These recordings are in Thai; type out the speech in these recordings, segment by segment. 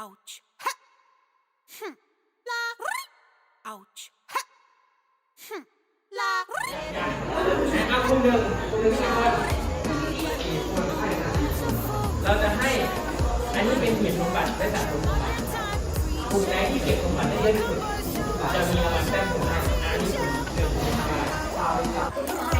Ouch. Ha. Hm. La. ri. Ouch. Ha. Hm. La. ri. เอาคุณหนึ่งคุณหนึ่งสี่คนเราจะให้ อันนี้เป็นเขียนสมบัติและสะสมสมบัติกลุ่มไหนที่เก็บสมบัติได้เยอะที่สุดจะมีรางวัลแต้มผลให้อันนี้คุณหนึ่งสองสาม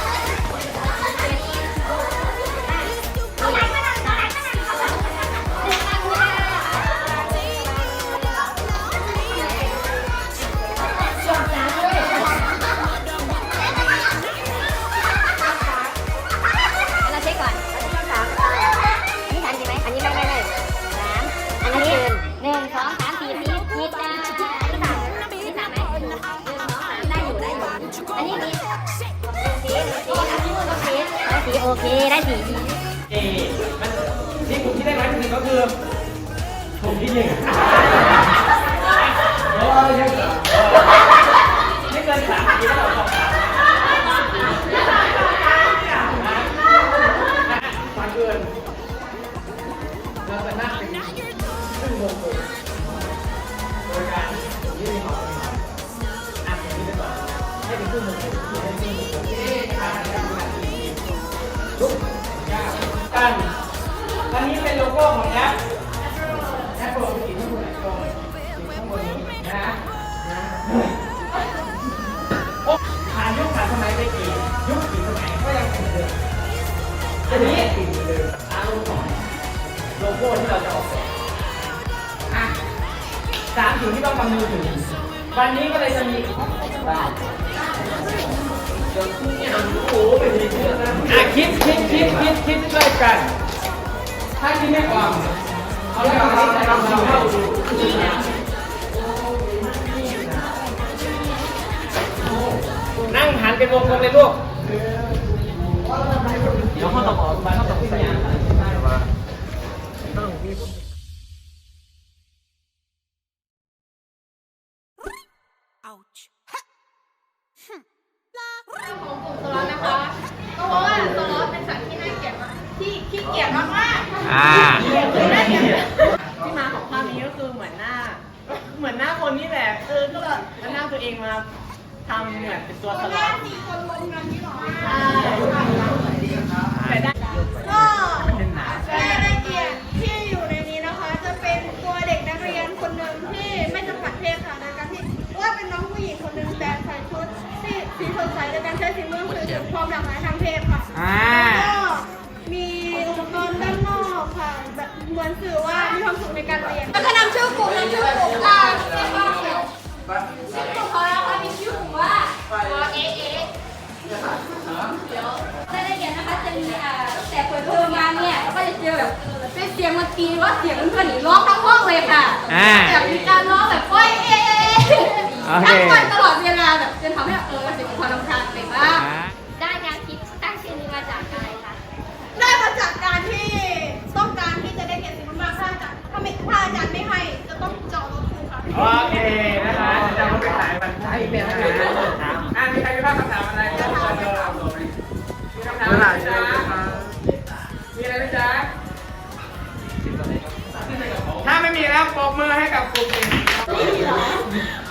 เคได้สีเอมันที่กลุ่มที่ได้ร้อยที่หนึ่งก็คือกลุ่มที่หนึ่งโอ้ยยังไม่เกินสามปีแล้วเราสองสามฟังเกินเราจะนั่งเป็นครึ่งวงกลมโดยการยื่นของอะอย่างนี้ไปก่อนให้เป็นครึ่งวงกลมให้เป็นครึ่งวงกลม กัน อันนี้เป็นโลโก้ของแอปแอปโปรติดที่คุณตรงข้างบนนี้นะนะโอ้ผ่านยุคผ่านสมัยไปกี่ยุคกี่สมัยก็ยังเป็นเหมือนเดิมอันนี้ติดเหมือนเดิมอารมณ์ของโลโก้ที่เราจะออกแบบอะสามสิ่งที่ต้องคำนึงถึงวันนี้ก็เลยจะมีบ้าน อะคิดคิดคิดคิดคิดช่วยกัน ถ้าคิดไม่ออกเอาแล้วเราจะลองเข้าดูนั่งหันเป็นวงกลมเลยลูก เดี๋ยวเขาต้องออกมาเขาต้องพิจาร ณาต้องมี Ouch. Ha. Hmm. La. ri. ของกลุ่มสล็อตนะคะ ก็เพราะว่าสล็อตเป็นสัตว์ที่น่าเกลียดมากที่ขี้เกียจมากมากๆอ่าน่าเกลียดที่มาของภาพนี้ก็คือเหมือนหน้า เหมือนหน้าคนนี่แหละเออก็เลยเอาหน้าตัวเองมาทำเหมือนเป็นตัวสล็อตมีคนลงกันนี่หรอ ใช่แต่ได้ ก็รายละเอียดที่อยู่ในนี้นะคะ จะเป็นตัวเด็กนักเรียนคนหนึ่งที่ไม่จำกัดเพศค่ะในการที่ว่าเป็นน้องผู้หญิงคนหนึ่งแต่ใส่ชุดที่สีสดใสในการใช้สีม่วงสื่ อถึงความหลากหลายทางเพศค่ะอ่าก็มีอุปกรณ์ด้านนอกค่ะ แบบเหมือนสื่อว่ามีความสุขในการเรียน แล้วก็นำชื่อกลุ่มนำชื่อกลุ่มอ่าชื่อกลุ่มเขาแล้วค่ะมีชื่อกลุ่มว่าเอ๊ะเอ๊ะรายละเอียดนะคะจะมีอ่าตั้งแต่เปิดเทอมมาเนี่ยก็จะเจอแบบเป็นเสียงดนตรีว่าเสียงเพื่อนๆนี่ร้องทั้งห้องเลยค่ะอ่า แบบมีการร้องแบบโอ้ยเอ๊ะโอเคทั้งวันตลอด ถ้าอาจารย์ไม่ให้จะต้องจอดรถครูค่ะโอเคนะคะจะเอาไปขายมันใช้เป็นอาหารอ่ามีใครมีภาพคำถามอะไรมีคำถามอะไรจ๊ะมีอะไรไหมจ๊ะถ้าไม่มีแล้วปรบมือให้กับกลุ่มนี้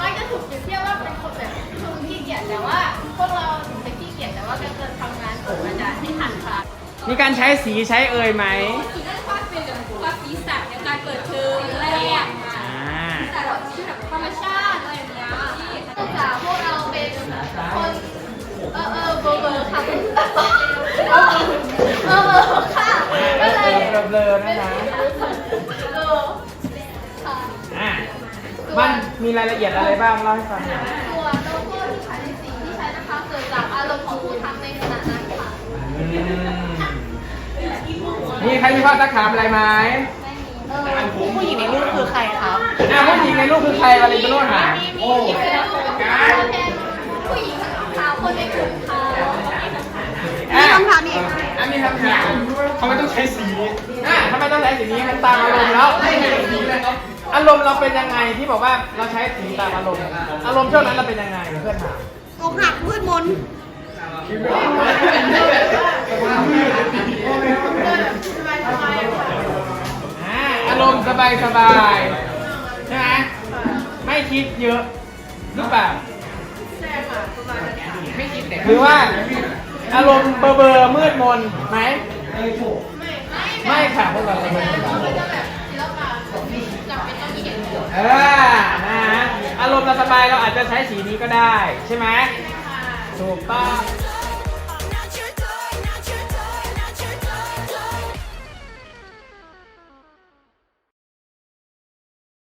มักจะถูกเปรียบเทียบว่าเป็นคนแบบคือขี้เกียจแต่ว่าพวกเราถึงจะขี้เกียจแต่ว่าก็จะทำงานส่งอาจารย์ให้ทันค่ะมีการใช้สีใช้เอ่ยไหม มันมีรายละเอียดอะไรบ้างเล่าให้ฟังหน่อยตัวโลโก้ที่ใช้ในสีที่ใช้นะคะเกิดจากอารมณ์ของผู้ทำในขณะนั้นค่ะอืมมีใครมีข้อสักถามอะไรไหมไม่มีผู้หญิงในรูปคือใครครับอะผู้หญิงในรูปคือใครวาเลนติโน่หาโอ้ข่าวคนในกลุ่มเขามีคำถามอีกอะมีคำถามทำไมต้องใช้สีอะทำไมต้องใช้สีนี้มันตามอารมณ์แล้ว อารมณ์เราเป็นยังไงที่บอกว่าเราใช้สีตามอารมณ์อารมณ์ช่วงนั้นเราเป็นยังไงเพื่อนถามอกหักมืดมนอ่าอารมณ์สบายสบายๆใช่ไหมไม่คิดเยอะหรือเปล่าไม่คิดหรือว่า อารมณ์เบอร์เบอร์มืดมนไหมไม่ค่ะพวกเราเป็น เออนะฮะอารมณ์เราสบายเราอาจจะใช้สีนี้ก็ได้ ใช่ไหมถูกต้อง